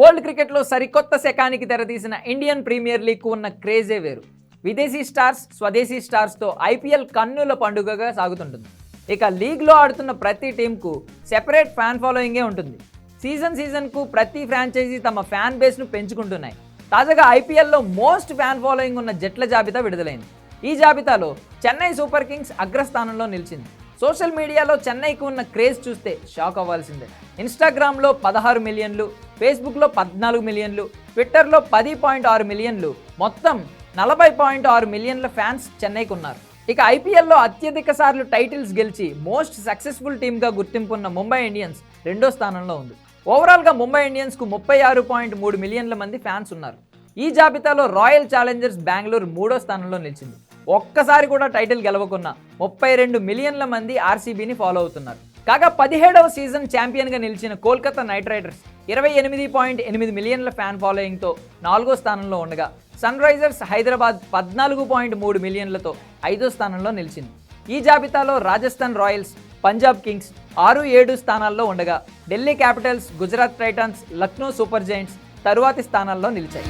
World క్రికెట్లో సరికొత్త శకానికి తెరతీసిన ఇండియన్ ప్రీమియర్ లీగ్ ఉన్న క్రేజే వేరు. విదేశీ స్టార్స్ స్వదేశీ స్టార్స్తో ఐపీఎల్ కన్నుల పండుగగా సాగుతుంటుంది. ఇక లీగ్లో ఆడుతున్న ప్రతి టీంకు సెపరేట్ ఫ్యాన్ ఫాలోయింగే ఉంటుంది. సీజన్ సీజన్కు ప్రతి ఫ్రాంచైజీ తమ ఫ్యాన్ బేస్ను పెంచుకుంటున్నాయి. తాజాగా ఐపీఎల్లో మోస్ట్ ఫ్యాన్ ఫాలోయింగ్ ఉన్న జట్ల జాబితా విడుదలైంది. ఈ జాబితాలో చెన్నై సూపర్ కింగ్స్ అగ్రస్థానంలో నిలిచింది. సోషల్ మీడియాలో చెన్నైకి ఉన్న క్రేజ్ చూస్తే షాక్ అవ్వాల్సిందే. ఇన్స్టాగ్రామ్లో పదహారు మిలియన్లు ఫేస్బుక్లో పద్నాలుగు మిలియన్లు ట్విట్టర్లో పది పాయింట్ ఆరు మిలియన్లు మొత్తం నలభై పాయింట్ ఆరు మిలియన్ల ఫ్యాన్స్ చెన్నైకి ఉన్నారు ఇక ఐపీఎల్లో అత్యధిక సార్లు టైటిల్స్ గెలిచి మోస్ట్ సక్సెస్ఫుల్ టీమ్గా గుర్తింపున్న ముంబై ఇండియన్స్ రెండో స్థానంలో ఉంది. ఓవరాల్గా ముంబై ఇండియన్స్కు ముప్పై ఆరు పాయింట్ మూడు మిలియన్ల మంది ఫ్యాన్స్ ఉన్నారు. ఈ జాబితాలో రాయల్ ఛాలెంజర్స్ బెంగళూరు మూడో స్థానంలో నిలిచింది. ఒక్కసారి కూడా టైటిల్ గెలవకున్న ముప్పై రెండు మిలియన్ల మంది ఆర్సీబీని ఫాలో అవుతున్నారు. కాగా పదిహేడవ సీజన్ ఛాంపియన్గా నిలిచిన కోల్కతా నైట్ రైడర్స్ ఇరవై ఎనిమిది పాయింట్ ఎనిమిది మిలియన్ల ఫ్యాన్ ఫాలోయింగ్తో నాలుగో స్థానంలో ఉండగా సన్ రైజర్స్ హైదరాబాద్ పద్నాలుగు పాయింట్ మూడు మిలియన్లతో ఐదో స్థానంలో నిలిచింది. ఈ జాబితాలో రాజస్థాన్ రాయల్స్ పంజాబ్ కింగ్స్ ఆరు ఏడు స్థానాల్లో ఉండగా Delhi Capitals Gujarat Titans Lucknow Super Giants తరువాతి స్థానాల్లో నిలిచాయి.